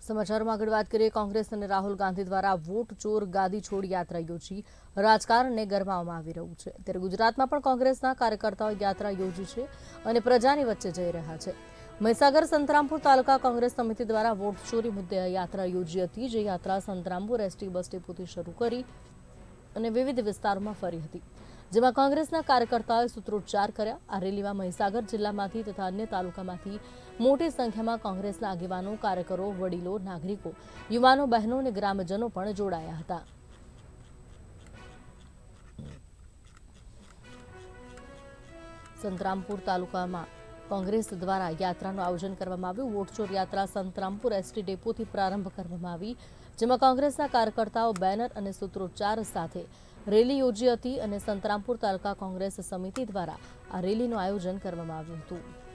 સમાચારમાં આગળ વાત કરીએ, કોંગ્રેસ અને રાહુલ ગાંધી દ્વારા વોટ ચોર ગાદી છોડ યાત્રા યોજી રાજકારણને ગરમાવવામાં આવી રહ્યું છે. ત્યારે ગુજરાતમાં પણ કોંગ્રેસના કાર્યકર્તાઓ યાત્રા યોજી છે અને પ્રજાની વચ્ચે જઈ રહ્યા છે. મહીસાગર સંતરામપુર તાલુકા કોંગ્રેસ સમિતિ દ્વારા વોટ ચોરી મુદ્દે યાત્રા યોજી હતી, જે યાત્રા સંતરામપુર એસટી બસ ડેપોથી શરૂ કરી અને વિવિધ વિસ્તારોમાં ફરી હતી. જેમાં કોંગ્રેસના કાર્યકર્તાઓએ સૂત્રોચ્ચાર કર્યા. આ રેલીમાં મહીસાગર જિલ્લામાંથી તથા અન્ય તાલુકામાંથી મોટી સંખ્યામાં કોંગ્રેસના આગેવાનો, કાર્યકરો, વડીલો, નાગરિકો, યુવાનો, બહેનો અને ગ્રામજનો પણ જોડાયા હતા. સંતરામપુર તાલુકામાં કોંગ્રેસ દ્વારા યાત્રાનું આયોજન કરવામાં આવ્યું. વોટચોર યાત્રા સંતરામપુર એસટી ડેપોથી પ્રારંભ કરવામાં આવી, જેમાં કોંગ્રેસના કાર્યકર્તાઓ, બેનર અને સૂત્રોચ્ચાર સાથે રેલી યોજી હતી અને સંતરામપુર તાલુકા કોંગ્રેસ સમિતિ દ્વારા આ રેલીનું આયોજન કરવામાં આવ્યું હતું.